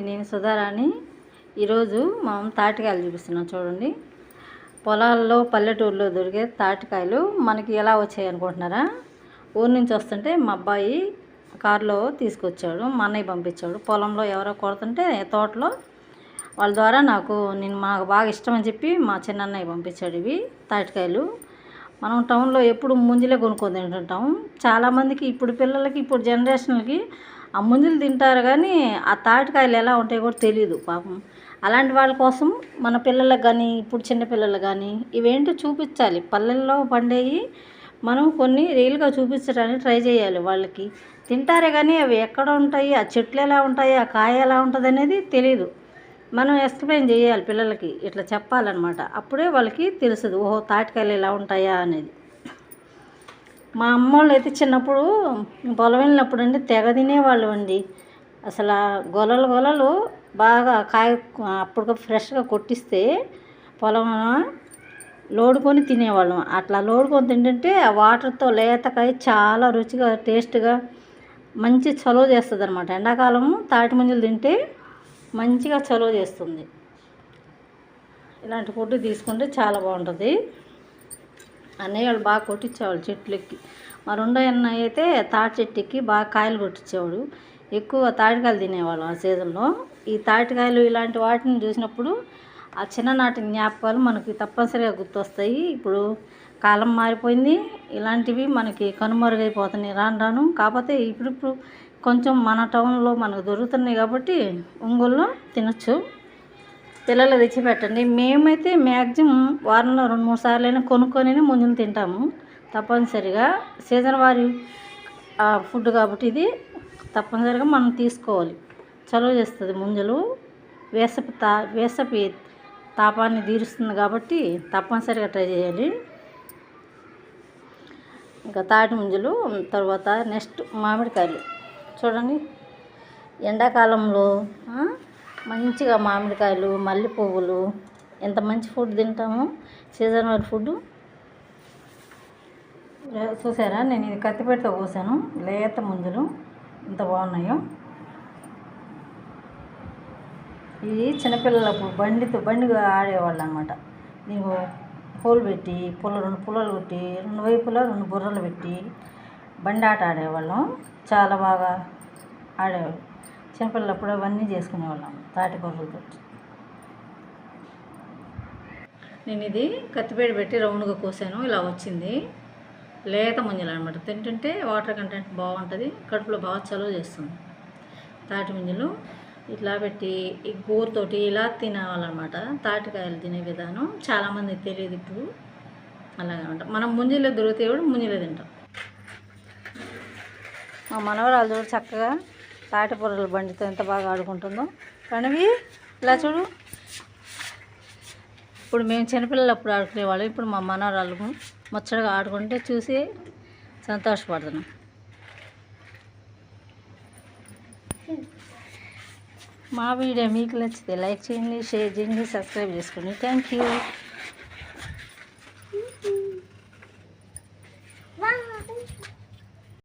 అండి నేను సుధారాణి. ఈరోజు మనం తాటికాయలు చూపిస్తున్నాం చూడండి. పొలాల్లో పల్లెటూరులో దొరికే తాటికాయలు మనకి ఎలా వచ్చాయి అనుకుంటున్నారా? ఊరి నుంచి వస్తుంటే మా అబ్బాయి కారులో తీసుకొచ్చాడు మా అన్నయ్య పంపించాడు. పొలంలో ఎవరో కొడుతుంటే తోటలో వాళ్ళ ద్వారా నాకు నేను మాకు బాగా ఇష్టం అని చెప్పి మా చిన్న అన్నయ్య పంపించాడు ఇవి తాటికాయలు. మనం టౌన్లో ఎప్పుడు ముంజలే కొనుక్కొని తింటుంటాం. చాలామందికి ఇప్పుడు పిల్లలకి ఇప్పుడు జనరేషన్కి ఆ ముంజలు తింటారు కానీ ఆ తాటికాయలు ఎలా ఉంటాయో కూడా తెలియదు పాపం. అలాంటి వాళ్ళ కోసం మన పిల్లలకు కానీ ఇప్పుడు చిన్నపిల్లలు కానీ ఇవేంటో చూపించాలి. పల్లెల్లో పండేవి మనం కొన్ని రియల్గా చూపించడానికి ట్రై చేయాలి వాళ్ళకి. తింటారే కానీ అవి ఎక్కడ ఉంటాయి ఆ చెట్లు ఎలా ఉంటాయి ఆ కాయ ఎలా ఉంటుంది అనేది తెలియదు మనం ఎక్స్ప్లెయిన్ చేయాలి పిల్లలకి ఇట్లా చెప్పాలన్నమాట. అప్పుడే వాళ్ళకి తెలుస్తుంది ఓహో తాటికాయలు ఎలా ఉంటాయా అనేది. మా అమ్మ వాళ్ళు అయితే చిన్నప్పుడు పొలం వెళ్ళినప్పుడు అండి తెగ తినేవాళ్ళు అండి అసలు గొలలు గొలలు బాగా కాయ అప్పుడు ఫ్రెష్గా కొట్టిస్తే పొలం లోడుకొని తినేవాళ్ళం. అట్లా లోడుకొని తింటుంటే ఆ వాటర్తో లేతకాయ చాలా రుచిగా టేస్ట్గా మంచి చలువ చేస్తుంది అనమాట ఎండాకాలము తాటి ముంజలు తింటే మంచిగా చలువ చేస్తుంది. ఇలాంటి ఫుడ్ తీసుకుంటే చాలా బాగుంటుంది. అన్నయ్య వాళ్ళు బాగా కొట్టించేవాళ్ళు చెట్లెక్కి. మా రెండో అన్నయ్య అయితే తాటి చెట్టు ఎక్కి బాగా కాయలు కొట్టించేవాడు ఎక్కువ తాటికాయలు తినేవాళ్ళు ఆ సీజన్లో. ఈ తాటికాయలు ఇలాంటి వాటిని చూసినప్పుడు ఆ చిన్ననాటి జ్ఞాపకాలు మనకి తప్పనిసరిగా గుర్తొస్తాయి. ఇప్పుడు కాలం మారిపోయింది. ఇలాంటివి మనకి కనుమరుగైపోతున్నాయి. రాను రాను. కాకపోతే ఇప్పుడిప్పుడు కొంచెం మన టౌన్లో మనకు దొరుకుతున్నాయి కాబట్టి ఒంగోలులో తినచ్చు. పిల్లలు తెచ్చి పెట్టండి మేమైతే మ్యాక్సిమం వారంలో రెండు మూడు సార్లు అయినా కొనుక్కొని ముంజలు తింటాము. తప్పనిసరిగా సీజన్ వారి ఫుడ్ కాబట్టి ఇది తప్పనిసరిగా మనం తీసుకోవాలి. చలువ చేస్తుంది ముంజలు వేసవి తా వేసవి తాపాన్ని తీరుస్తుంది కాబట్టి తప్పనిసరిగా ట్రై చేయాలి. ఇంకా తాటి ముంజలు తర్వాత నెక్స్ట్ మామిడికాయలు. చూడండి ఎండాకాలంలో మంచిగా మామిడికాయలు మల్లె పువ్వులు ఎంత మంచి ఫుడ్ తింటామో? సీజన్ ఫుడ్ చూసారా? నేను ఇది కత్తిపెట్టతో కోసాను. లేత ముంజలు ఎంత బాగున్నాయో. ఇది చిన్నపిల్లలకు బండితో బండిగా ఆడేవాళ్ళు అనమాట నీకు పూలు పెట్టి పుల్ల రెండు పుల్లలు పెట్టి రెండు వైపులా రెండు బుర్రలు పెట్టి బండి ఆట ఆడేవాళ్ళం. చాలా బాగా ఆడేవాళ్ళం. చిన్నపిల్లలప్పుడు అవన్నీ చేసుకునేవాళ్ళం తాటి బుర్రలతో నేను ఇది కత్తిపేట పెట్టి రౌండ్గా కోసాను ఇలా వచ్చింది. లేత ముంజలు అనమాట తింటుంటే వాటర్ కంటెంట్ బాగుంటుంది కడుపులో బాగా చలువ చేస్తుంది. తాటి ముంజలు ఇట్లా పెట్టి ఈ గోరుతోటి ఇలా తినేవాళ్ళనమాట. తాటికాయలు తినే విధానం చాలామంది తెలియదు ఇప్పుడు. అలాగే ఉంటాం మనం ముంజలో దొరికితే కూడా ముంజలో తింటాం. మా మనవరాలు చక్కగా తాటిపూరల బండితో ఎంత బాగా ఆడుకుంటుందో. ప్రణవి ఇలా చూడు. ఇప్పుడు మేము చిన్నపిల్లలు అప్పుడు ఆడుకునేవాళ్ళం ఇప్పుడు మా మనవరాళ్ళు ముచ్చటగా ఆడుకుంటే చూసి సంతోషపడుతున్నాం. మా వీడియో మీకు నచ్చితే లైక్ చేయండి షేర్ చేయండి సబ్స్క్రైబ్ చేసుకోండి. Thank you